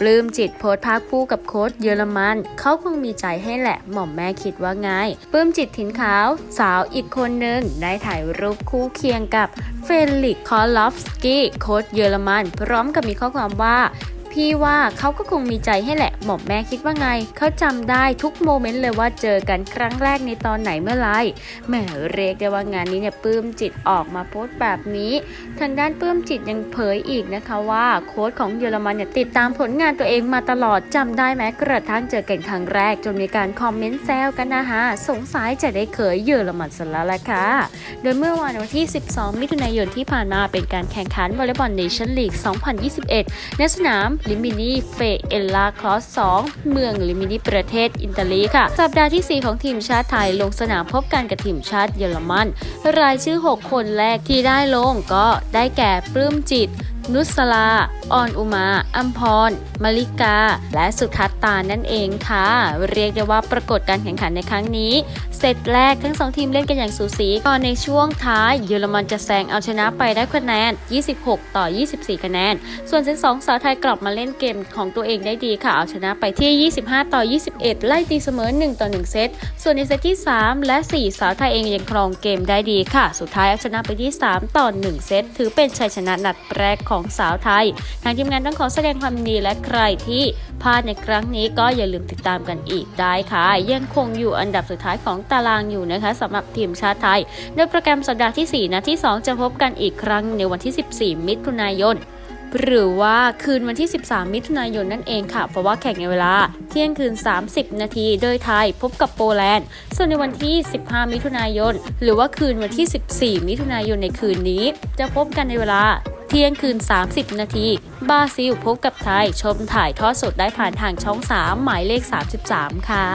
ปลื้มจิตโพสต์ภาพคู่กับโค้ชเยอรมัน เขาคงมีใจให้แหละหม่อมแม่คิดว่าไงปลื้มจิตถิ่นขาว สาวอีกคนหนึ่งได้ถ่ายรูปคู่เคียงกับเฟลิกซ์คอลอฟสกี้โค้ชเยอรมัน พร้อมกับมีข้อความว่า พี่ว่าเขาก็คงมีใจให้แหละ หม่อมแม่คิดว่าไง เขาจำได้ทุกโมเมนต์เลยว่าเจอกันครั้งแรกในตอนไหนเมื่อไรแหมเรียกได้ว่างานนี้เนี่ยปลื้มจิตออกมาโพสต์แบบนี้ ทางด้านปลื้มจิตยังเผยอีกนะคะว่าโค้ชของเยอรมันเนี่ยติดตามผลงานตัวเองมาตลอดจำได้ไหมกระทั่งเจอกันครั้งแรกจนมีการคอมเมนต์แซวกันนะฮะสงสัยจะได้เขยเยอรมันซะแล้วล่ะค่ะ โดยเมื่อวันที่ 12 มิถุนายนที่ผ่านมาเป็นการแข่งขันวอลเลย์บอลเนชั่นลีก 2021 ในสนามลิมินีเฟเอลลาคลอส 2 เมืองลิมินีประเทศอิตาลีค่ะ สัปดาห์ที่ 4 ของทีมชาติไทยลงสนามพบกันกับทีมชาติเยอรมัน รายชื่อ 6 คนแรกที่ได้ลงก็ได้แก่ปลื้มจิต นุสลา ออนอุมา อัมพรมาริกา และสุทัศตานั่นเองค่ะ เรียกได้ว่าปรากฏการแข่งขันในครั้งนี้ เซตแรกทั้งสองทีมเล่นกันอย่างสูสีก่อนในช่วงท้ายเยอรมันจะแซงเอาชนะไปได้คะแนน 26 ต่อ 24 คะแนน ส่วนเซตสองสาวไทยกลับมาเล่นเกมของตัวเองได้ดีค่ะ เอาชนะไปที่ 25 ต่อ 21 ไล่ตีเสมอ 1 ต่อ 1 เซต ส่วนในเซตที่ 3 และ 4 สาวไทยเองยังครองเกมได้ดีค่ะ สุดท้ายเอาชนะไปที่ 3 ต่อ 1 เซต ถือเป็นชัยชนะนัดแรกของสาวไทย ทางทีมงานต้องขอแสดงความดีและใครที่พลาดในครั้งนี้ก็อย่าลืมติดตามกันอีกได้ค่ะ ยังคงอยู่อันดับสุดท้ายของตารางอยู่นะคะสำหรับทีมชาติไทย โดยโปรแกรมสัปดาห์ที่ 4นัดที่ 2 จะพบกันอีกครั้งในวันที่ 14 มิถุนายนหรือว่าคืนวันที่ 13 มิถุนายนนั่นเองค่ะ เพราะว่าแข่งในเวลา เที่ยงคืน 30 นาที โดยไทยพบกับโปแลนด์ ส่วนในวันที่ 15 มิถุนายน หรือว่าคืนวันที่ 14 มิถุนายนในคืนนี้ จะพบกันในเวลา เที่ยงคืน 30 นาที บราซิลพบกับไทย ชมถ่ายทอดสดได้ผ่านทางช่อง 3 หมายเลข 33 ค่ะ